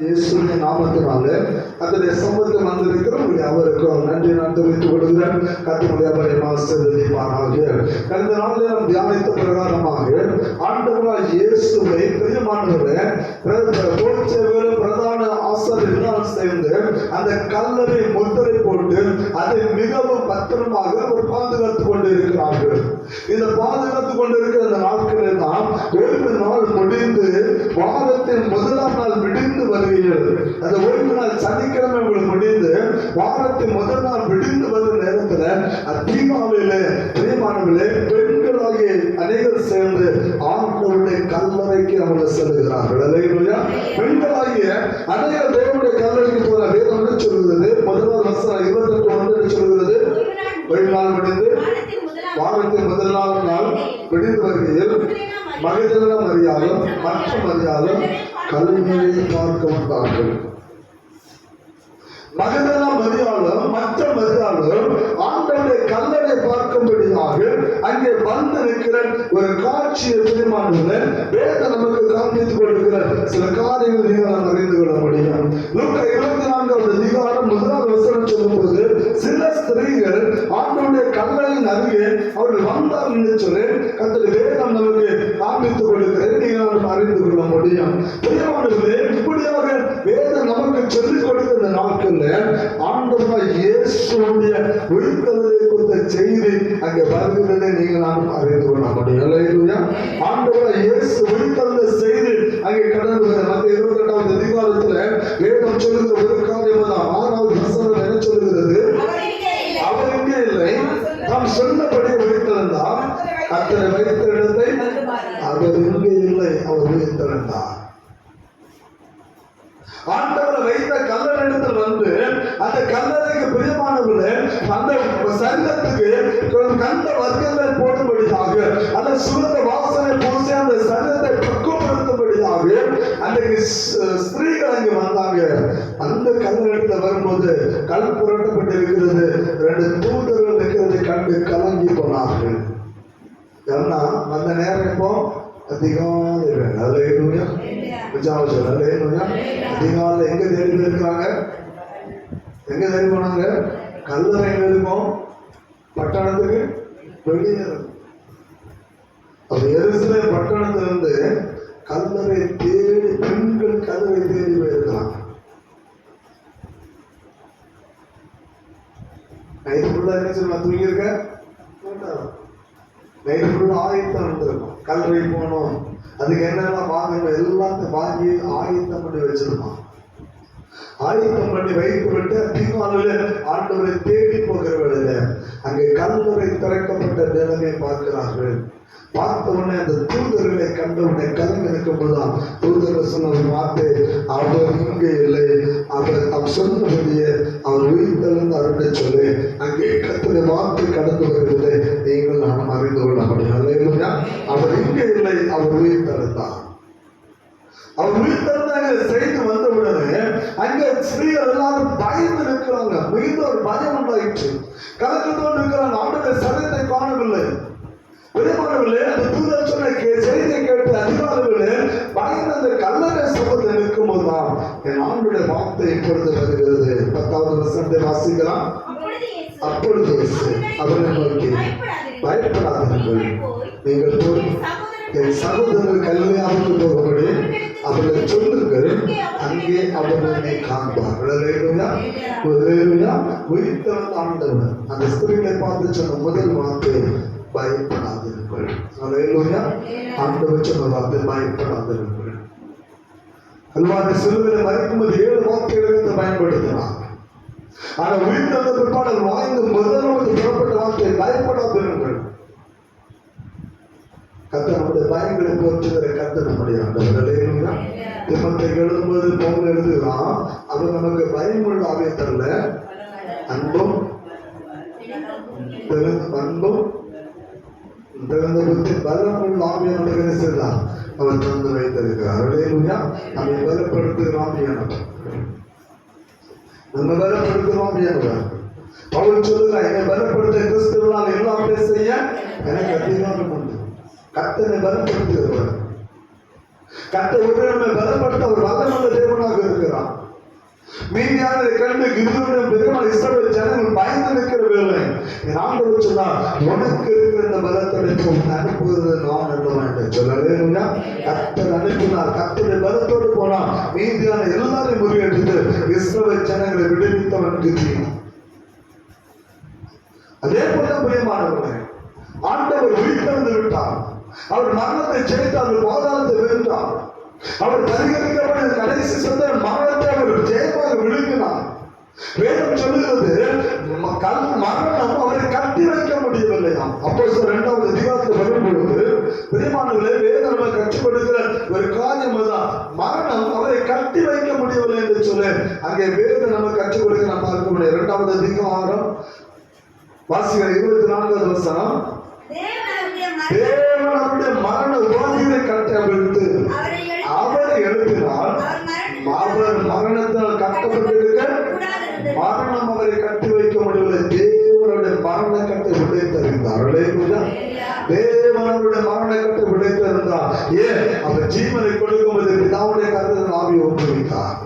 இயேசுவின் நாமத்தினால அதனுடைய சம்பந்தம் வந்திருக்கிறவங்க அவருக்கும் நன்றி நான் தெரிவித்துக் கொள்கிறேன். கத்துடைய பரிமாசிப்பாராக கடந்த நாளில் நாம் தியானித்த பிரகாரமாக ஆண்டவராய் இயேசுவை பிரியமானவர்களே பிரதான ஆசிரியர் சேர்ந்து அந்த கல்லறை முத்திரை போட்டு அதை மிகவும் பத்திரமாக ஒரு பாதுகாத்துக் கொண்டிருக்கிறார்கள். இந்த பாதுகாத்துக் கொண்டிருக்கிற அந்த நாட்களில் தான் ஓய்வு நாள் முடிந்து வாரத்தின் முதலாம் நாள் விடிந்து வருகிறது அந்த ஓய்வு நாள் சனிக்கிழமை உங்களுக்கு முடிந்து வாரத்தின் முதல் நாள் விடிந்து வரும் நேரத்தில் தீபாவளியில பிரியமானவர்களே பெண்களாகிய அநேகர் சேர்ந்து ஆண்டவருடைய கல்லறைக்கு செல்லுகிறார்கள் பெண்களாகிய அநேக தேவனுடைய கல்லறைக்கு போற வேதம் என்ன சொல்கிறது பதினோரு வருஷம் இருபத்தி எட்டு ஒன்று என்ன சொல்கிறது ஓய்வு நாள் முடிந்து வாரத்தின் முதல் நாள் நாள் விடிந்து வருகையில் மகஜன மரியாதம் மற்ற மரியாதம் கல்வியை பார்க்க வந்தார்கள் மகதன மரியாதம் மற்ற மரியாதம் ஆண்டவருடைய கல்லறை பார்க்கும்படியாக அங்கே வந்து நிற்கிற ஒரு காட்சியை பிரிமானது வேத நமக்கு காண்பித்துக் கொண்டிருக்கிற சில காரியங்கள் நீங்கள் நாம் அறிந்து கொள்ள முடியும். லூக்கா இருபத்தி நான்காவது அதிகாரம் முதலாவது வசனம் சொல்லும் சொல்லும்போது சில ஸ்திரீகள் ஆண்டவருடைய கல்லறையின் அருகே அவர்கள் வந்தார் என்று சொல்லி கத்தல் வேதம் நமக்கு காண்பித்துக் கொண்டிருக்கிறது நீங்கள் நாம் அறிந்து கொள்ள முடியும். பிரியமானவர்களே இப்படியாக வேதம் நமக்கு சொல்லிக் கொடுக்கிற நாட்கள்ல ஆண்டவராய் இயேசுடைய உயிர்த்தலை அங்கே வருகிறதை நீங்கள் நாம் அறிந்து கொள்ள முடியும் ஆண்டவராய் இயேசு உயிர்த்தெழுந்த செய்தி அங்கே கடந்து வர மத்திய இருபத்தி எட்டாவது அதிகாரத்துல வேதம் சொல்லுகிற ஒரு காரியம் ஆறாவது வசனம் என்ன சொல்லுகிறது? அவர் இங்கே இல்லை. நாம் சொன்னபடி கல் இருக்கிறது ரெண்டு தூதர்கள் நிற்கிறது கண்டு கலங்கி போனார்கள். ஏன்னா அந்த நேரம் இப்போ அதிகாலை வேலை ஏழுமையா ஏழுமையா எங்க தேடி போயிருக்கிறாங்க? எங்க தேடி போனாங்க? கல்லறை எங்க இருக்கும் பட்டணத்துக்கு வெளியே இருக்கும். பட்டணத்திலிருந்து கல்லறை தேடி பெண்கள் கல்லறை தேடி போயிருக்கிறாங்க. நைட்டு ஃபுல்லாக என்ன சொல்லுவா தூங்கியிருக்க மாட்டாரா? நைட்டு ஃபுல்லாக ஆயத்தம் இருந்திருக்கும் கல்லறை போகணும் அதுக்கு என்னெல்லாம் வாங்கணும் எல்லாத்தையும் வாங்கி ஆயத்தம் பண்ணி வச்சிருப்பான் ஆயத்தம் பண்ணி வைத்து விட்டு அதிகாலையில் ஆண்டவரை தேடி போகிற வேளையில அங்கே கல்லறை கண்ட நிலைமை பார்க்கிறார்கள். பார்த்த உடனே அந்த தூதர்களை கண்ட உடனே கலங்க நிற்கும் போதுதான் தூதர்கள் சொன்ன வார்த்தை அவர் இங்கே இல்லை. அவர் அவர் சொன்னபடியே அவர் உயிர்த்தெழுந்து அருளை சொல்லு. அங்கே கத்திர வார்த்தை கடந்து வருவதை நீங்கள் நாம் அறிந்து கொள்ள முடியும் அவர் இங்கே இல்லை. அவர் உயிர்த்தெழுந்தார் அவர் உயிர்த்தெழுந்தாங்க செய்து வந்த உடனே அங்க ஸ்திரீகள் எல்லாரும் பயந்து நிற்கிறாங்க. மிகுந்த ஒரு பயம் உண்டாயிற்று. கலக்கத்தோடு இருக்கிறாங்க அவருடைய சரீரத்தை காணவில்லை. பெருமானவில்லை அந்த தூதர் சொன்ன செய்தியை கேட்டு அதிகாரிகளே பயந்து அந்த கல்லறை சபத்தில் நிற்கும் போதுதான் என் ஆண்டுடைய வார்த்தை இப்பொழுது வருகிறது. பத்தாவது வசனத்தை வாசிக்கலாம். அப்பொழுது அவரை நோக்கி பயப்படாதீர்கள். நீங்கள் போய் என் சகோதரர் கல்யாணத்துக்கு போகும்படி அவர்களை சொல்லுங்கள் அங்கே அவர்களை காண்பார். ஹalleluya ஆண்டவர். அந்த ஸ்திரீகளை பார்த்து சொன்ன முதல் வார்த்தை பயப்படாதீர்கள் ஆண்டவர் சொன்ன வார்த்தை பயப்படாதீர்கள் அல்வாத சிலுவையில் மறைக்கும்போது ஏழு வார்த்தைகளை பயன்படுத்தலாம் ஆனா உயிர்த்தெழுந்த பிற்பாடு வாய்ந்த முதலாவது புறப்பட்ட வார்த்தை பயப்படாதிருங்கள். கத்த நம்முடைய பயங்களை போற்றுகிற கத்த நம்முடைய ஆண்டவர் திமத்தை எழுதும்போது பவுல் எழுதுகிறான் அவர் நமக்கு பயமுள்ள ஆவியை தரல. அன்பும் திறந்த அன்பும் திறந்த புத்தி பலமுள்ள ஆவியை நமக்கு என்ன செய்தார் அவர் தந்து வைத்திருக்கிறார். அலையிலுயா நம்மை பலப்படுத்துகிற நம்ம பலப்படுத்துகிற பவுல் சொல்லுகிறார் என்னை பலப்படுத்த கிறிஸ்துவனால் எல்லாமே செய்ய எனக்கு அதிகாரம் உண்டு. கத்தனை பலப்படுத்துகிறவர் கத்தை ஒரு நம்மை பலப்படுத்த ஒரு வல்லமுள்ள தேவனாக இருக்கிறான் அதை கண்டு கிருபனுடைய பெருமாள் இஸ்ரவேல் ஜனங்கள் பயந்து நிற்கிற வேலை என் ஆண்டவர் சொன்னார் உனக்கு இருக்கிற இந்த பலத்தோட உன்னை அனுப்புவது நான் அல்லவா என்று. சொல்லவே கத்தர் அனுப்பினார். கத்தருடைய பலத்தோடு போனான் மீதியான எல்லாரையும் முறியடித்து இஸ்ரவேல் ஜனங்களை விடுவித்தவன் அதே போல பிரியமானவர்களே அவர் மரணத்தை ஜெயித்து அவர் பாதாளத்தை வென்றார். அவர் பரிகரிக்கப்பட்ட கடைசி சொந்த மரணத்தை அவர் ஜெயமாக விழுங்கினார். வேதம் சொல்லுகிறது மரணம் அவரை கட்டி வைக்க முடியவில்லையாம் அப்போ இரண்டாவது அதிகாரத்தில் வரும் பொழுது பிரியமானவர்களே வேதம் நம்ம கற்றுக் கொடுக்கிற ஒரு காரியம் மரணம் அவரை கட்டி வைக்க முடியவில்லை என்று சொல்லு அங்கே வேதம் நம்ம கற்றுக் கொடுக்க நம்ம பார்க்க முடியும் இரண்டாவது அதிகாரம் வாசிக்கிற இருபத்தி நான்காவது வசனம். தேவன் அவருடைய மரண- மரண உபாதியை கட்டி அவிழ்த்து அவரை எழுப்பி- அவரை மரணத்தில் கட்டப்பட்டிருக்க. மரணம் அவரை கட்டி வைக்க முடியவில்லை. தேவனுடைய மரண கட்டை விடைத்தறிந்தார் அல்லேலூயா. தேவன் அவருடைய மரண கட்டை விடைத்தறிந்தார் ஏன்? அவர் ஜீவனை கொடுக்கும்போது பிதாவுடைய கருத்தில் ஆவியை ஒப்புவித்தார்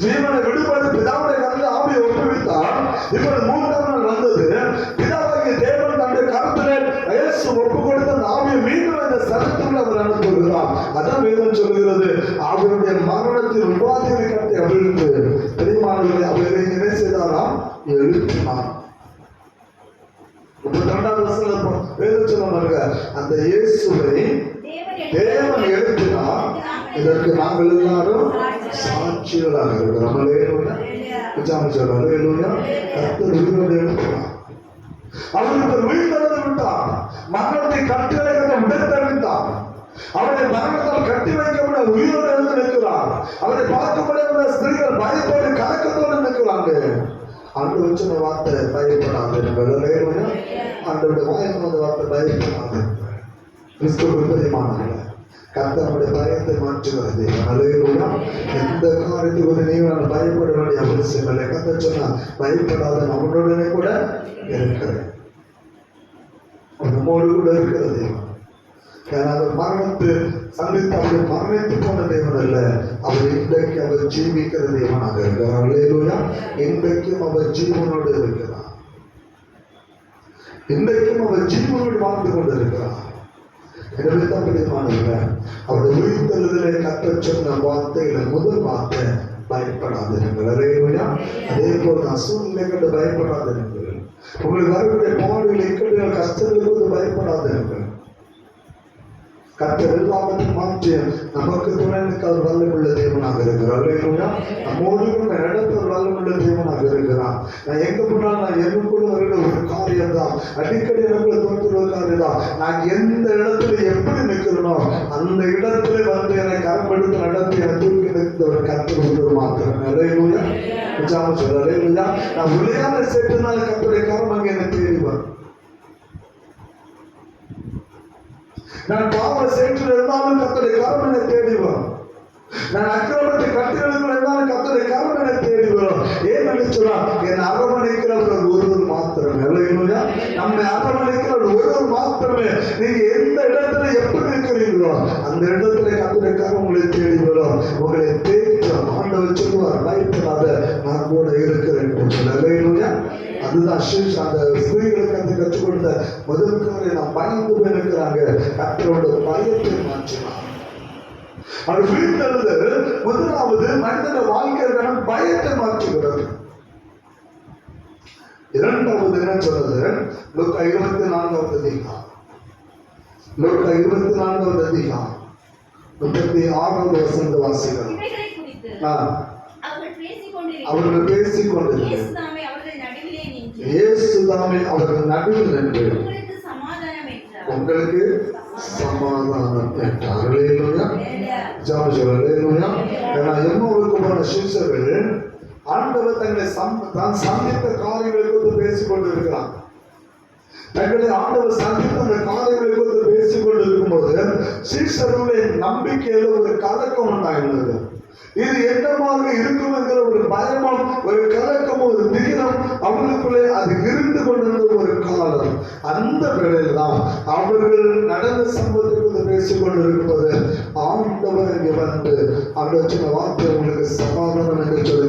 ஜீவனை விடுபட்டு பிதாவுடைய கருத்தில் ஆவியை ஒப்புவித்தார் இப்பொழுது மூன்றாம் நாள் வந்தது. பிதாவாகிய தேவன் தன்னுடைய கருத்திலே இயேசு ஒப்பு மீண்டும் அவர் அனுப்புகிறார் அதான் வேதம் சொல்கிறது அவருடைய மரணத்தில் உபாதிகளை கட்டி அவிழ்த்து பெரியமானவர்களை அவரை என்ன செய்தாராம் எழுப்பினார் முப்பத்தி வசனம் வேதம் சொல்ல அந்த இயேசுவை தேவன் தேவன் எழுப்பினார். இதற்கு நாங்கள் எல்லாரும் சாட்சிகளாக இருக்கிறோம். அல்லேலூயா. பிச்சாம எழுப்பினார். அவருக்கு ஒரு விட்டார் மரணத்தை கட்டளைகளை உடத்தறிந்தார் மரணத்தால் கட்டி வைக்கப்பட உயிரோடு எழுந்து நிற்கிறார். அவரை பார்க்கப்பட ஸ்திரீகள் பயத்தோடு கலக்கத்தோடு நிற்கிறாங்க. அன்று வச்ச வார்த்தை பயப்படாது அன்றோட வாயம் வந்த வார்த்தை பயப்படாது. கிறிஸ்துவ பிரியமானவர்களே கத்தனுடைய பயத்தை மாற்றுகிறது அலையிலூயா எந்த காரியத்துக்கு நீ நான் பயப்பட வேண்டிய அவசியம் இல்லை. கத்த சொன்னா பயப்படாத நம்மளுடனே கூட இருக்கிறேன் நம்மோடு கூட இருக்கிற தேவன் ஏன்னா அவர் மரணத்து சந்தித்து அவர் மரணித்து போன தேவன் அல்ல. அவர் இன்றைக்கு அவர் ஜீவிக்கிற தேவனாக இருக்கிறார். இல்லையா இன்றைக்கும் அவர் ஜீவனோடு இருக்கிறார். இன்றைக்கும் அவர் ஜீவனோடு வாழ்ந்து கொண்டிருக்கிறார். எனவே தான் பிரியமானவர்களே அவருடைய உயிர்த்தெழுதலை கற்ற சொன்ன வார்த்தையில முதல் வார்த்தை பயப்படாதிருங்கள். அலையிலூயா அதே போல் நான் சூழ்நிலை கண்டு பயப்படாதிருங்கள். உங்களுக்கு வரக்கூடிய பாடுகள் இக்கடுகள் கஷ்டங்களுக்கு பயப்படாதிருங்கள். கத்தர் எல்லாவற்றையும் மாற்றி நமக்கு துணை நிற்காத வல்லமுள்ள தேவனாக இருக்கிறார். அல்லேலூயா. நம்மோடு கூட நடத்த வல்லமுள்ள தேவனாக இருக்கிறான் நான் எங்க போனாலும் நான் எனக்குள்ள வருகிற ஒரு காரியம் தான் அடிக்கடி எனக்குள்ள தோன்றுற காரியம் தான் நான் எந்த இடத்துல எப்படி நிற்கிறனோ அந்த இடத்துல வந்து என்னை கரம்பெடுத்து நடத்தி என்னை தூக்கி நிறுத்த ஒரு கர்த்தர் ஒன்று மாத்திரம். அல்லேலூயா. நிஜாம சொல்ல நான் விளையாட சேர்த்துனால கர்த்தருடைய கரம் அங்கே என்னை தேடி வரும். நான் பாவம் சேற்றில் இருந்தாலும் கத்தனை காரணம் என்னை தேடி வரும். நான் அக்கிரமத்தை கட்டுகளுக்குள் இருந்தாலும் கத்தனை காரணம் என்னை தேடி வரும். ஏன் நினைச்சுனா என் அரவணைக்கிறவர் ஒருவர் மாத்திரமே. இல்லையா நம்மை அரவணைக்கிறவர் ஒருவர் மாத்திரமே. நீங்க எந்த இடத்துல எப்படி இருக்கிறீங்களோ அந்த இடத்துல கத்தனை காரணம் உங்களை தேடி வரும். உங்களை தேடி தேற்றம் ஆண்டவர் சொல்லுவார் பயப்படாத நான் கூட இருக்கிறேன் அதுதான் ஷீஷ் அந்த ஸ்திரீகளுக்கு அந்த கற்றுக் கொடுத்த முதல் காரியம் நான் பயந்து போயிருக்கிறாங்க. கத்தரோட பயத்தை மாற்றினான் அவர் வீழ்ந்தது முதலாவது மனிதன வாழ்க்கையான பயத்தை மாற்றுகிறது. இரண்டாவது என்ன சொல்றது லோக்கா இருபத்தி நான்காவது அதிகம் லோக்கா இருபத்தி நான்காவது அதிகம் முப்பத்தி ஆறாவது வசந்த வாசிகள் அவர்கள் பேசிக் கொண்டிருக்கிறார்கள். அவர்கள் பேசிக் கொண்டிருக்கிறார் இயேசுதாமே அவர்கள் நடுவிலே நின்று உங்களுக்கு சமாதானம் என்றார். ஏன்னா எம்மாவுக்கு போன சிஷ்யர்கள் ஆண்டவர் தங்களை தான் சந்தித்த காரியங்களை குறித்து பேசிக் கொண்டிருக்கிறார் தங்களை ஆண்டவர் சந்தித்த அந்த காரியங்களை குறித்து பேசிக் கொண்டிருக்கும்போது சீஷர்களுடைய நம்பிக்கையில ஒரு கலக்கம் உண்டாகிறது இது என்னமாக இருக்கும் என்கிற ஒரு பயமும் ஒரு கலக்கம் ஒரு திகிரம் அவர்களுக்குள்ளே அது இருந்து கொண்டிருந்த ஒரு காலம். அந்த வேளையில் தான் அவர்கள் நடந்த சம்பவத்தை குறித்து பேசிக் கொண்டிருப்பது ஆண்டவர் இங்கே வந்து அந்த சின்ன வார்த்தை உங்களுக்கு சமாதானம் என்று சொல்லி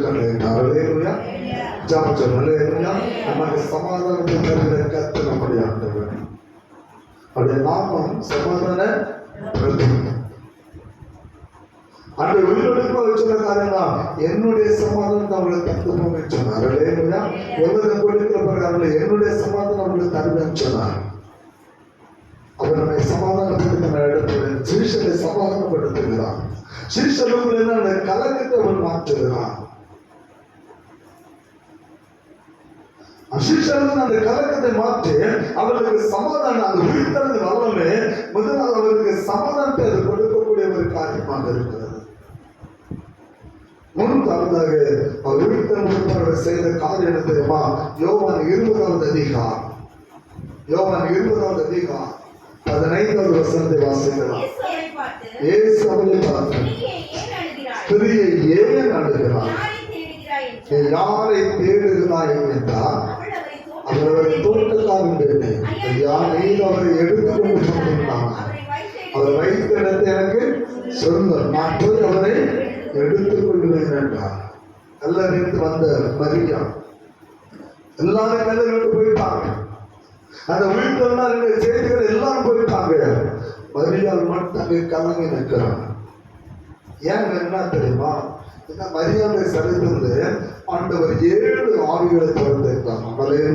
ஜாபம் இல்லையா நமக்கு சமாதானத்தை தருகிற கத்து நம்முடைய ஆண்டவர். அவருடைய நாமம் சமாதான பிரதிநிதி அந்த உயிரிழப்பு வச்சுள்ள காரியம் என்னுடைய சமாதானத்தை அவங்களுக்கு தத்துவம் சொன்னார். இல்லையா உலகம் கொடுக்கிற பிரகாரம் என்னுடைய சமாதானம் அவங்களுக்கு தருவேன் சொன்னார். அவர் நம்மை சமாதானப்படுத்தின இடத்துல சீஷனை சமாதானப்படுத்துகிறான் சீஷனுக்குள்ள என்ன கலக்கத்தை அவர் மாற்றுகிறான். அசிஷன் அந்த கலக்கத்தை மாற்றி அவர்களுக்கு சமாதானம் அந்த உயிர்த்தனது வல்லமே முதலாவது அவருக்கு சமாதானத்தை அது கொடுக்கக்கூடிய ஒரு காரியமாக இருக்கிறது. மூன்றாவதாக அவர் உயிர்த்தனோடு செய்த காரியம் என்ன தெரியுமா? யோவான் இருபதாவது அதிகாரம். யோவான் இருபதாவது அதிகாரம். பதினைந்தாவது வசனத்தை வாசிக்கலாம். ஏசு அவளை பார்த்து பார்த்து ஏன் அழுகிறாய் ஸ்திரியை ஏன் அழுகிறாய் யாரை தேடுகிறாய் என்றால் அவள் அவர் அவரை அவரை தோட்டத்தில் ஐயா நீ அவரை எடுத்துக்கொண்டு போனான் அவர் வைத்த இடத்தை எனக்கு சொல்லுங்கள் நான் போய் அவரை எடுத்துக் கொள்வேன் என்றார் கல்லறிந்து வந்த மரியா எல்லாரும் கல்லறிந்து போயிட்டாங்க. அந்த வீட்டில் இந்த செய்திகள் எல்லாரும் போயிட்டாங்க. மரியாள் மட்டும் அங்கே கலங்கி நிற்கிறான். ஏன் என்ன தெரியுமா? இந்த மரியாதை சரித்திருந்து ஆண்டவர் ஏழு ஆவிகளை திறந்திருக்காங்க மலையில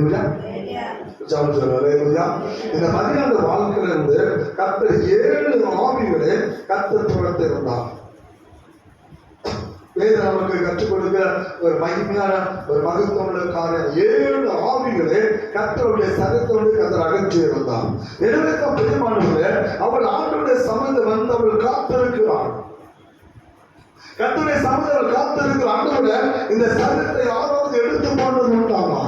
இந்த மரியாதை வாழ்க்கையிலிருந்து கத்த ஏழு ஆவிகளை கத்த திறந்திருந்தார். வேத நமக்கு கற்றுக் கொடுக்கிற ஒரு மகிமையான ஒரு மகத்துவமுள்ள காரியம். ஏழு ஆவிகளை கத்தருடைய சரத்தோடு கத்தர் அகற்றி இருந்தார். எனவே தான் பெருமானவர்களே அவள் ஆண்டுடைய சம்மந்தம் வந்து அவள் காத்திருக்கிறாள் கத்துடைய சமூகம் காத்திருக்கிற ஆண்டவர இந்த சரீரத்தை யாராவது எடுத்து போனது உண்டாமா?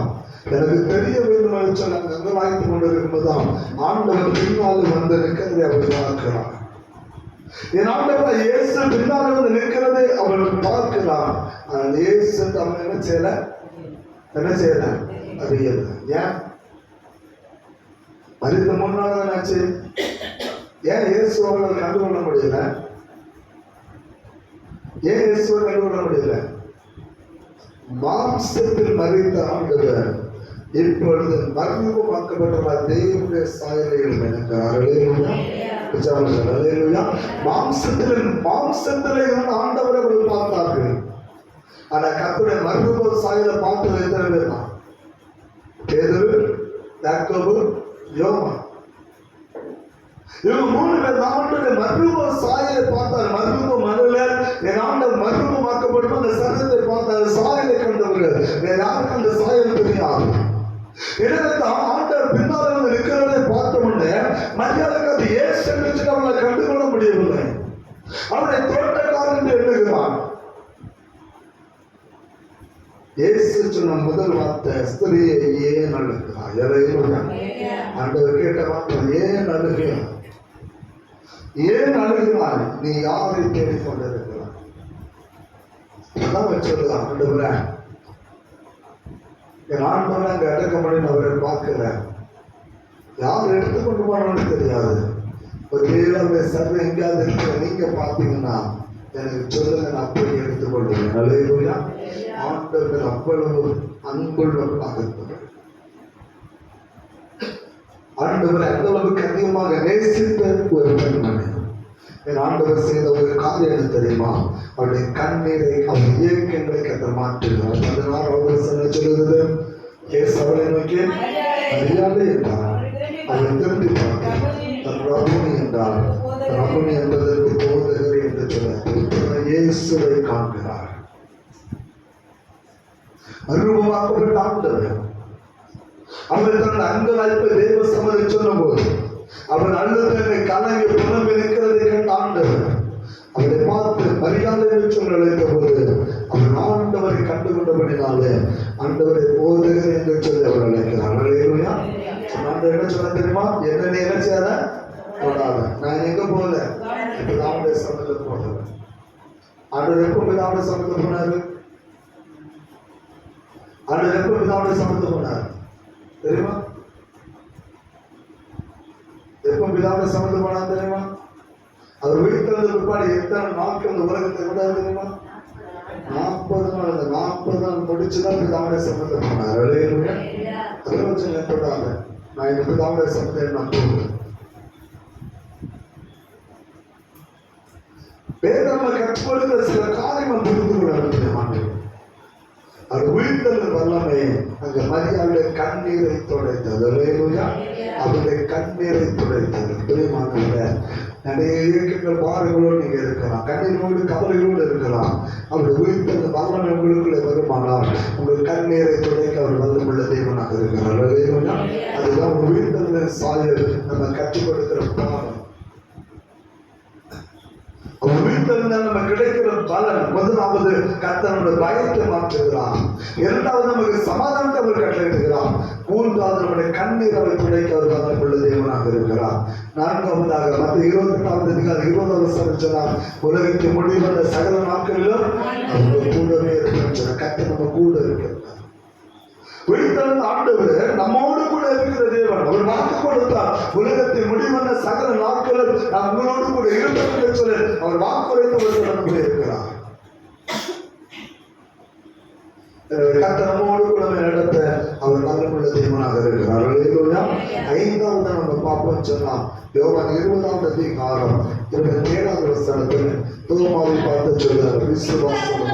எனக்கு தெரிய வேண்டும் என்று சொன்னாங்க அங்க வாய்த்து கொண்டிருக்கும்போதுதான் ஆண்டவர் பின்னால் வந்து நிற்கிறதை அவர் என் ஆண்டவர் இயேசு பின்னால் வந்து நிற்கிறதை அவர் ஆனால் இயேசு அவன் என்ன செய்யல? என்ன செய்யல? அறியல. ஏன்? மறித்த முன்னாள் தான் ஆச்சு. ஏன் இயேசு அவர்களை கண்டுகொள்ள முடியல? ஏன் இயேசுவை கண்டுகொள்ள முடியல? மாம்சத்தில் மறித்த ஆண்டவர். இப்பொழுது மர்மமாக்கப்பட்ட தேவனுடைய சாயலைகள் எனக்கு அருளையா மாம்சத்தில் மாம்சத்தில் இருந்த ஆண்டவரை அவர்கள் பார்த்தார்கள். ஆனா கத்துடைய மர்ம சாயலை பார்த்தது எத்தனை பேர் தான் பேதரு யாக்கோபு யோமா இவங்க மூணு பேர் ஆண்டுடைய மர்ம சாயலை பார்த்தார். மர்ம மனல என் ஆண்டவர் மர்மமாக்கப்படும் அந்த சரத்தை பார்த்தார். சாயலை கண்டவர்கள் வேற யாருக்கு அந்த சாயல் தெரியாது? எனவே தான் ஆண்டவர் பின்னால் நிற்கிறதை பார்த்த உடனே மரியாதைக்கு அது ஏசு என்று அவனை கண்டுகொள்ள முடியவில்லை. அவனை தோட்டக்காரன் என்று எண்ணுகிறான். இயேசு சொன்ன முதல் வார்த்தை ஸ்திரியை ஏன் எதையும் ஆண்டவர் கேட்ட வார்த்தை ஏன் அழுகிறாய்? ஏன் அழுகிறாய்? நீ யாரை தேடிக் கொண்டிருக்கிறாய் அதான் வச்சிருக்கலாம் ஆண்டவரே என் ஆண்டவரை அங்க அடக்கமடைன்னு அவரை பார்க்கிறேன் யார் எடுத்துக்கொண்டு போனான்னு தெரியாது. ஒரு வேலை சர்வ எங்கேயாவது இருக்கிற நீங்க பார்த்தீங்கன்னா எனக்கு சொல்லுங்க நான் போய் எடுத்துக்கொள்வேன் நல்ல ஆண்டவர்கள் அவ்வளவு அன்புள்ள இருக்கிறார் ஆண்டவர் அந்த அளவுக்கு அதிகமாக நேசித்த ஒரு பெண்மணி. என் ஆண்டவர் செய்த ஒரு காரியம் தெரியுமா? அவருடைய கண்ணீரை அவர் இயக்கங்களுக்கு அந்த மாற்றுகிறார் அதனால் அவர் சொல்லுகிறது ஏசு அவளை நோக்கி அறியாதே என்றார். அவர் திரும்பி பார்த்தார் தன் ரகுனி என்றார். ரகுனி என்பதற்கு போதகர் என்று சொல்ல இயேசுவை காண்கிறார். அருவமாக்கப்பட்ட ஆண்டவர் அவர் தன் அங்கலாய்ப்பை தேவ சமதை சொன்னபோது அவர் அழுது கலங்கி புறம் நிற்கிறதை கண்ட ஆண்டவர் அவரை பார்த்து மரியாதை என்று சொல்லி அழைத்த போது அவர் ஆண்டவரை கண்டுகொண்டபடினாலே ஆண்டவரை போதுகிற என்று சொல்லி அவர் அழைக்கிறார் அழையா ஆண்டவர் என்ன சொல்ல தெரியுமா என்ன நீ என்ன செய்யாத தொடாத நான் எங்க போகல இப்ப தாவுடைய சமத்துல போகல ஆண்டவர் எப்போ பிதாவுடைய சமத்துல போனாரு ஆண்டவர் எப்போ பிதாவுடைய சமத்துல போனார் தெரியுமா எப்போ பிதாவுடைய சமத்துல போனார் தெரியுமா அவர் வீட்டில் பிற்பாடு எத்தனை நாட்கள் இந்த உலகத்தை விடாது தெரியுமா நாற்பது நாள் அந்த நாற்பது நாள் முடி வச்சுதான் பிதாவுடைய சம்பந்தம் போனார் அலையிலுயா அதை வச்சு ஏற்படாத நான் இந்த துடைத்தது அவருடைய கண்ணீரை துடைத்தது. பிரியமானவர்களே நிறைய இயக்கங்கள் பாருங்களோடு இருக்கலாம். கண்ணீரோடு கவலைகளோடு இருக்கலாம். அவருடைய உயிர்த்தல் வல்லமை உங்களுக்குள்ளே வருமானால் உங்கள் கண்ணீரை துடைக்க அவர் வல்லமுள்ள தெய்வனாக இருக்கிறார். அதுதான் உயிர்த்தல் சாயல். நம்ம கற்றுக் கொடுக்கிற பாடம் அவர் உயிர்த்தெழுந்தால் நம்ம கிடைக்கிற பலன் முதலாவது கத்தனுடைய பயத்தை மாற்றுகிறான் இரண்டாவது நமக்கு சமாதானத்தை அவர் கட்டளையிடுகிறான் மூன்றாவது நம்முடைய கண்ணீர் அவர் துடைக்க அவர் வல்லமுள்ள தேவனாக இருக்கிறார். நான்காவதாக மற்ற இருபத்தி எட்டாவது அதிகாரம் இருபதாவது சமைச்சலாம் உலகத்தின் முடிவந்த சகல நாட்களிலும் அவருடைய கூடவே இருக்கிறார். கத்த நம்ம கூட இருக்கிறார். உயிர்த்தெழுந்த ஆண்டவர் நம்மோடு கூட இருக்கிற தேவன் ஒரு வாக்கு கொடுத்தார். உலகத்தில் முடிவந்த சகல நாட்களும் நான் உங்களோடு கூட இருப்பேன் என்று சொல்லி அவர் வாக்குரைத்தவர் நமக்கு இருக்கிறார். கூட நடத்த அவர் நல்லமுள்ள தேவனாக இருக்கிறார். ஐந்தாவது நம்ம பார்ப்போம் சொன்னால் யோவான் இருபதாவது அதிகாரம் இருபத்தி ஏழாவது வசனத்தில் தூமாவை பார்த்து சொல்றார் விசுவாசம்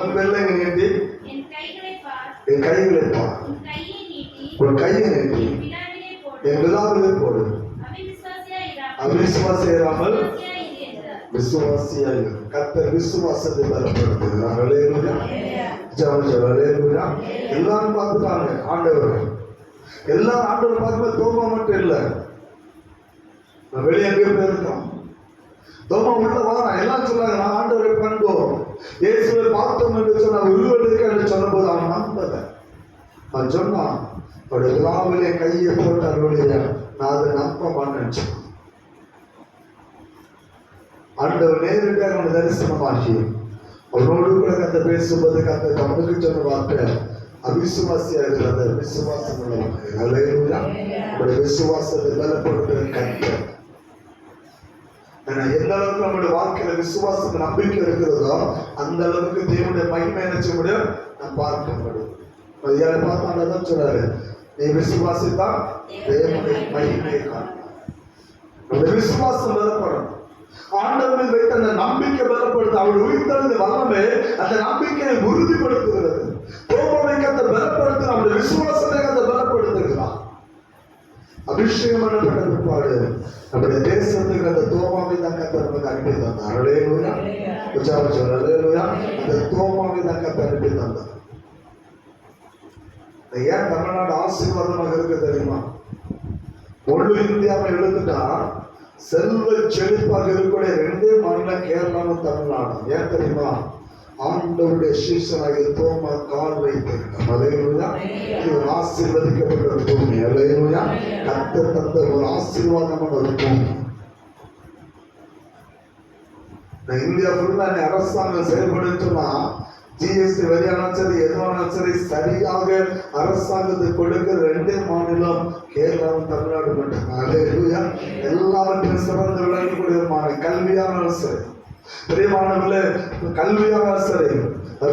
உன் வெள்ளை நீட்டி என் கைகளை பார். உன் கையை நீட்டி, உன் என் விழாவிலே போடு. அவிசுவாசியாமல் விசுவாசியாக கத்தர் விசுவாசத்தை பலப்படுத்துகிறார் அல்லேலூயா எல்லாரும் பார்த்துட்டாங்க ஆண்டவர். எல்லாரும் ஆண்டவர் பார்க்கும்போது தோமா மட்டும் இல்லை. நான் வெளியே எங்கேயோ போயிருந்தோம். தோமா உள்ள வரான். எல்லாம் சொன்னாங்க நான் ஆண்டவரை கண்டோம். இயேசுவை பார்த்தோம் என்று சொன்ன உருவெடுக்க என்று சொன்னபோது அவன் நம்பல. அவன் சொன்னான் அவருடைய விழாவிலே கையை போட்டு அவருடைய நான் அதை நம்ப மாட்டேன்னு சொன்னான் ஆண்டவர் நேரடியாக அவனை தரிசனமாகி அவனோடு கூட கத்த பேசும்போது கத்த அவனுக்கு சொன்ன வார்த்தை அவிசுவாசியா இருக்கிறது விசுவாசம் உள்ளவங்க. விசுவாசத்தை பலப்படுத்துகிற கத்த ஏன்னா எந்த அளவுக்கு நம்மளுடைய வாழ்க்கையில விசுவாசம் நம்பிக்கை இருக்கிறதோ அந்த அளவுக்கு தேவனுடைய மகிமை நினைச்ச முடியும் நம்ம பார்க்க முடியும். யாரை பார்த்தாலும் தான் சொல்றாரு. நீ விசுவாசித்தா தேவனுடைய மகிமையை நம்முடைய விசுவாசம் பலப்படும் ஆண்டவரில் வைத்த அந்த நம்பிக்கை பலப்படுத்த அவள் உயிர்த்தெழுந்த வல்லமே அந்த நம்பிக்கையை உறுதிப்படுத்துகிறது. தோமமை கத்த பலப்படுத்த நம்முடைய விசுவாசத்தை கத்த பலப்படுத்துகிறார் அபிஷேகம் பண்ணப்பட்ட பிற்பாடு நம்முடைய தேசத்துக்கு அந்த தோமாவை தான் கத்த நமக்கு அனுப்பி தந்தார். அலேலூயா உச்சாரம் சொல்ற அலேலூயா அந்த தோமாவை தான் கத்த அனுப்பி தந்தார். ஏன் தமிழ்நாடு ஆசீர்வாதமாக இருக்கு தெரியுமா? ஒன்று இந்தியாவை எடுத்துட்டா செல்வ செழிப்பாக இருக்கக்கூடிய ரெண்டே மாநிலம் கேரளாவும் தமிழ்நாடு. ஏன் தெரியுமா? ஆண்டவருடைய சீசனாகிய தோமா கால் வைத்திருக்கார் அலையிலுயா இது ஒரு ஆசீர்வதிக்கப்பட்ட ஒரு பூமி. அலையிலுயா கத்த தந்த ஒரு ஆசீர்வாதமான ஒரு பூமி. இந்தியா ஃபுல்லா நீ அரசாங்கம் செயல்படுத்துனா ஜிஎஸ்டி வரியானாலும் சரி எதுவானாலும் சரி சரியாக அரசாங்கத்துக்கு கொடுக்கிற ரெண்டே மாநிலம் கேரளாவும் தமிழ்நாடு மட்டும். அல்லேலூயா எல்லாவற்றையும் சிறந்து விளங்கக்கூடிய மாநிலம் கல்வியானாலும் சரி பிரியமானவர்களே கல்வியானாலும் சரி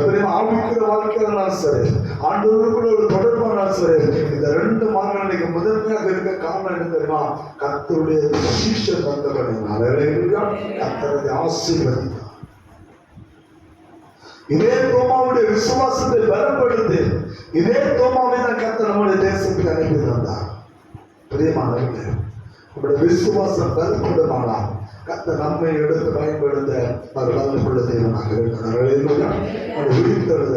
பெரிய ஆவிக்கிற வாழ்க்கையானாலும் சரி ஆண்டோடு ஒரு தொடர்பானாலும் சரி இந்த ரெண்டு மாநிலங்களுக்கு முதன்மையாக இருக்க காரணம் என்ன தெரியுமா? கத்தருடைய சீஷ தந்தவனால கத்தருடைய ஆசீர்வதித்தார் இதே தோமாவுடைய விசுவாசத்தை பலப்படுத்து இதே தோமாவை தான் கத்த நம்முடைய தேசத்துக்கு அனுப்பி தந்தார். பிரியமானவர்களே நம்முடைய விசுவாசம் பலப்படுமானா கத்த நம்மை எடுத்து பயன்படுத்த வரலாறு கொள்ள தெய்வமாக இருக்கிறார். அல்லேலூயா. உயிர்த்தெழுத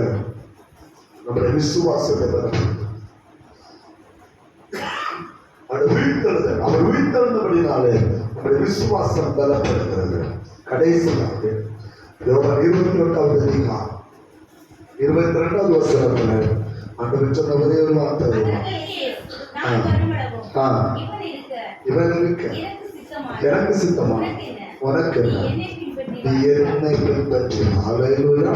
நம்முடைய விசுவாசத்தை பலப்படுத்த. அவர் உயிர்த்தெழுத அவர் உயிர்த்தெழுந்தபடினாலே நம்முடைய விசுவாசம் பலப்படுகிறது. கடைசியாக யோவான் இருபத்தி எட்டாவது அதிகாரம் இருபத்தி ரெண்டாவது வசனத்துல ஆண்டவர் சொன்ன ஒரே ஒரு வார்த்தை ஆ. இவன் இருக்க, எனக்கு சித்தமா? உனக்கு என்ன? நீ என்ன? என்னை பின்பற்றி நீ வா. என்னை பின்பற்றி அலையிலுயா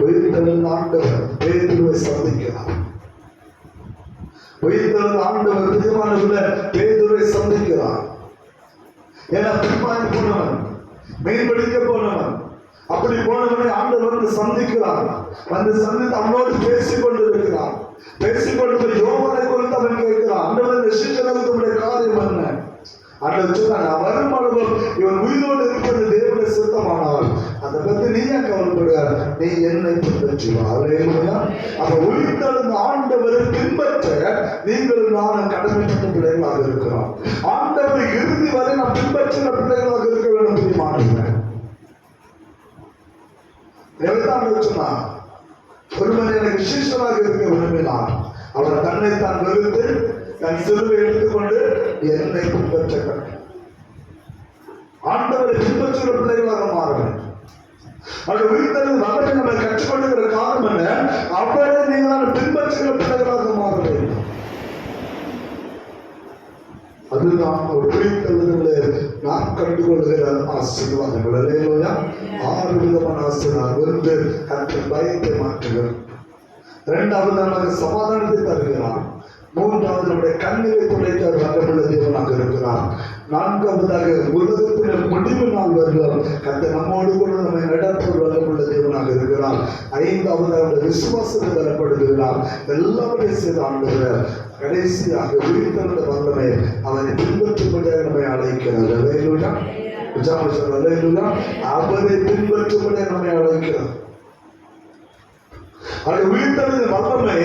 உயிர்த்தெழுந்த ஆண்டவர் பேதுருவை சந்திக்கிறார் உயிர்த்தெழுந்த ஆண்டவர் பிரியமானவர்கள பேதுருவை சந்திக்கிறார் ஏன்னா பின்பாய் போனவன் மீன் பிடிக்க போனவன் அப்படி போனவனை ஆண்டவர் வந்து சந்திக்கிறான் வந்து சந்தித்து அவனோடு பேசிக் கொண்டிருக்கிறான் பேசிக் கொண்டு யோகனை யோவனை குறித்து அவன் கேட்கிறான். அண்டவன் இந்த காரியம் என்ன? சொன்னாங்க வரும் அனுபவம் இவன் உயிரோடு இருப்பது தேவனுடைய சித்தமானால். அதை பத்தி நீ ஏன் கவலைப்படுகிறார் நீ என்னை பின்பற்றி வா அல்லேலூயா அந்த உயிர்த்தெழுந்த ஆண்டவரை பின்பற்ற நீங்கள் நானும் கடமைப்பட்ட பிள்ளைகளாக இருக்கிறோம். ஆண்டவரை இறுதி வரை நான் பின்பற்றின பிள்ளைகளாக இருக்க வேண்டும் பிரியமானவர்களே. தேவதான் சொன்னான் ஒருவன் எனக்கு சிஷ்யனாக இருக்க விரும்பினான் அவர் தன்னை தான் வெறுத்து தன் சிறுவை எடுத்துக்கொண்டு என்னை பின்பற்ற கண்டான். ஆண்டவரை பின்பற்றுகிற பிள்ளைகளாக மாற வேண்டும் அது உயிர்த்தல் வல்லமை நம்ம கற்றுக்கொள்ளுகிற காரணம் என்ன? அவரை நீங்கள் பின்பற்றுகிற பிள்ளைகளாக மாற வேண்டும் அதுதான் ஒரு உயிர்த்தல் நாம் கண்டுகொள்கிற ஆசீர்வாதங்கள். அல்லேலூயா ஆறு விதமான ஆசீர்வாதம் ஒன்று கற்று பயத்தை மாற்றுகிறோம் இரண்டாவது நமக்கு சமாதானத்தை தருகிறார் மூன்றாவது நம்முடைய கண்ணிலை துடைக்க வல்லமுள்ள தேவனாக இருக்கிறார் நான்காவதாக உலகத்தில் முடிவு நாள் வருகிறோம் கத்த நம்மோடு கூட நம்மை நடத்த வல்லமுள்ள தேவனாக இருக்கிறார். ஐந்தாவது அவருடைய விசுவாசத்தை தரப்படுகிறார் எல்லாவற்றையும் செய்து ஆண்டுகிறார். கடைசியாக உயிர்த்தந்த வல்லமை அவனை பின்பற்றும்படியாக நம்மை அழைக்கிறது அல்லேலூயா விசாரணை சொல்ற அல்லேலூயா அவரை பின்பற்றும்படியாக நம்மை அழைக்கிறார். அது உயிர்த்தனது வல்லமை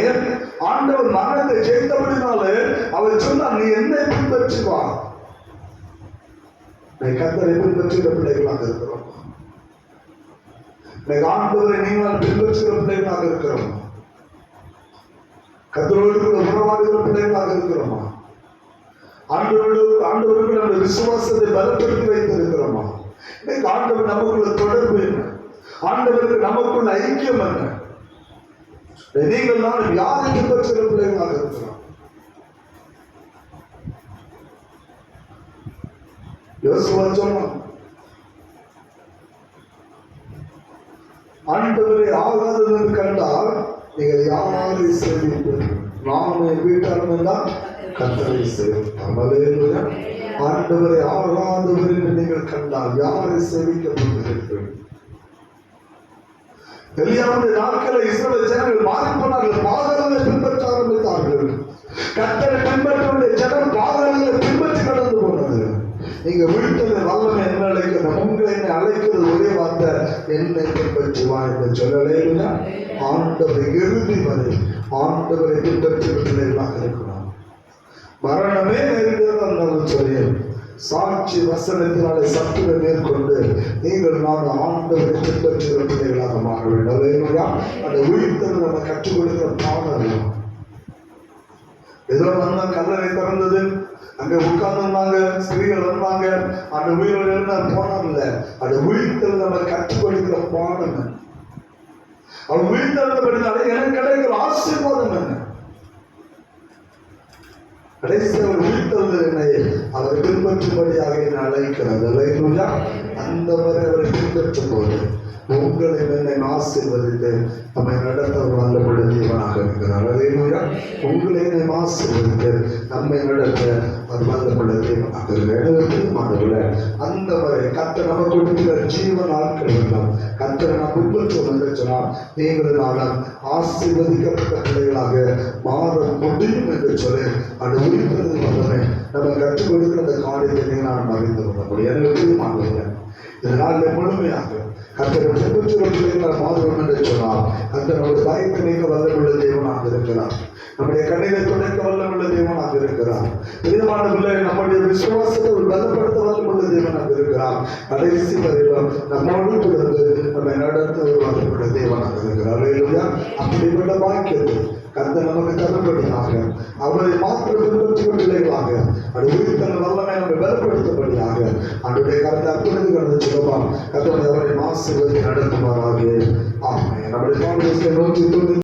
ஆண்டவர் மரணத்தை ஜெயித்தபடினாலே அவர் சொன்னார் நீ என்னை பின்பற்றுவான் கத்தரை பின்பற்றுகிற பிள்ளைகளாக இருக்கிறோம். நீ ஆண்டவரை நீங்கள் பின்பற்றுகிற பிள்ளைகளாக இருக்கிறோம். கத்தரோடு உறவாடுகிற பிள்ளைகளாக இருக்கிறோமா? ஆண்டவரோடு ஆண்டவருக்கு நம்ம விசுவாசத்தை பலப்படுத்தி வைத்திருக்கிறோமா? இன்னைக்கு ஆண்டவர் நமக்குள்ள தொடர்பு என்ன? ஆண்டவருக்கு நமக்குள்ள ஐக்கியம் என்ன? நீங்கள் நான் யாரை பின்பற்றுகிற பிள்ளைகளாக இருக்கிறோம். யோசுவா சொன்னான் ஆண்டவரை ஆகாதது என்று கண்டால் நீங்கள் யாரை சேமிப்பது நானும் என் வீட்டார் வந்தால் கத்தரை சேவிப்போம் ஆண்டவரை ஆகாதவர் என்று நீங்கள் கண்டால் யாரை சேமிக்க போகிறீர்கள் தெரியாமல் நாட்களில் இஸ்ரவேல் ஜனங்கள் மாறி பாதகங்களை பின்பற்ற ஆரம்பித்தார்கள். கத்தரை பின்பற்றவுடைய ஜனம் பாதகங்களை பின்பற்றி கடந்து போனார் நீங்க வீட்டில் வல்லம் என்ன அழைக்கிறோம் உங்களை என்னை அழைக்கிறது ஒரே வார்த்தை என்னை பின்பற்றி என்று சொல்லலே ஆண்டவரை இறுதி வரை ஆண்டவரை பின்பற்றி இருக்கிறோம் இருக்கணும் மரணமே நெருங்கிறதால் சொல்லியும் சாட்சி வசனத்தினாலே சத்துரை மேற்கொண்டு நீங்கள் நான் ஆண்டவரை பின்பற்றுகிற பிள்ளைகளாக மாற வேண்டும் அந்த உயிர்த்தது நம்ம கற்றுக் கொடுக்கிற பாடம் ஏதோ வந்தால் கல்லறை திறந்தது? அங்க உட்கார்ந்துருந்தாங்க ஸ்திரீகள் வந்தாங்க. அந்த உயிரோடு இருந்தால் போனோம் இல்லை. அந்த உயிர்த்தல் நம்ம கற்றுக்கொடுக்கிற போனோம் பாடம் என்ன? அவன் உயிர்த்தெழுந்தபடினாலே எனக்கு கிடைக்கிற ஆசீர்வாதம் என்ன? கடைசி அவர் உயிர்த்தெழுந்த என்னை அவர் பின்பற்றும்படியாக என்னை அழைக்கிறது அல்லேலூயா. அந்த மாதிரி அவரை பின்பற்றும் போது உங்களை என்னை ஆசீர்வதித்து நம்மை நடத்த ஒரு நல்ல தேவனாக இருக்கிறார். அல்லேலூயா. உங்களை என்னை ஆசீர்வதித்து நம்மை நடத்த ஒரு நல்ல தேவனாக இருக்கிறார் அந்த வரை கத்த நம்ம கொடுக்கிற ஜீவ நாட்கள் எல்லாம் கத்தரை நாம் பின்பற்றும் சொன்னால் நீங்கள் நாடம் ஆசீர்வதிக்கப்பட்ட பிள்ளைகளாக மாற முடியும் என்று சொல்லி அது உயிர்த்தது வல்லமை நம்ம கற்றுக் கொடுக்கிற அந்த காரியத்தை நான் மறைந்து கொள்ளக்கூடிய. முடியும் எனக்கு மாணவர்கள் இதனால் முழுமையாக கத்தரை பின்பற்றுகிற பிள்ளைகளால் மாறுவோம் என்று சொன்னால் கத்தரோட தாய்க்கு நீக்க வல்லமுள்ள தேவனாக இருக்கிறார். நம்முடைய கண்ணிலை துடைக்க வல்லமுள்ள தேவனாக இருக்கிறார். பிரியமான பிள்ளை நம்முடைய விசுவாசத்தை ஒரு பலப்படுத்த வல்லமுள்ள தேவனாக இருக்கிறார். கடைசி வரையிலும் நம்மோடு இருந்து நம்மை நடத்த ஒரு வல்லமுள்ள தேவனாக இருக்கிறார். அப்படிப்பட்ட பாக்கியத்தை கத்த நமக்கு தரும்படியாக அவரை மாற்ற பின்பற்றுகிற பிள்ளைகளாக அது உயிர்த்தன வல்லமை நம்மை பலப்படுத்தபடியாக அவருடைய கருத்தை அற்புதத்தை கடந்து சொல்லலாம் கத்தோடைய அவரை மாசுவதை நடத்துமாறாக. ஆமாம் நம்முடைய காங்கிரஸ் நோக்கி தொண்ணூத்தி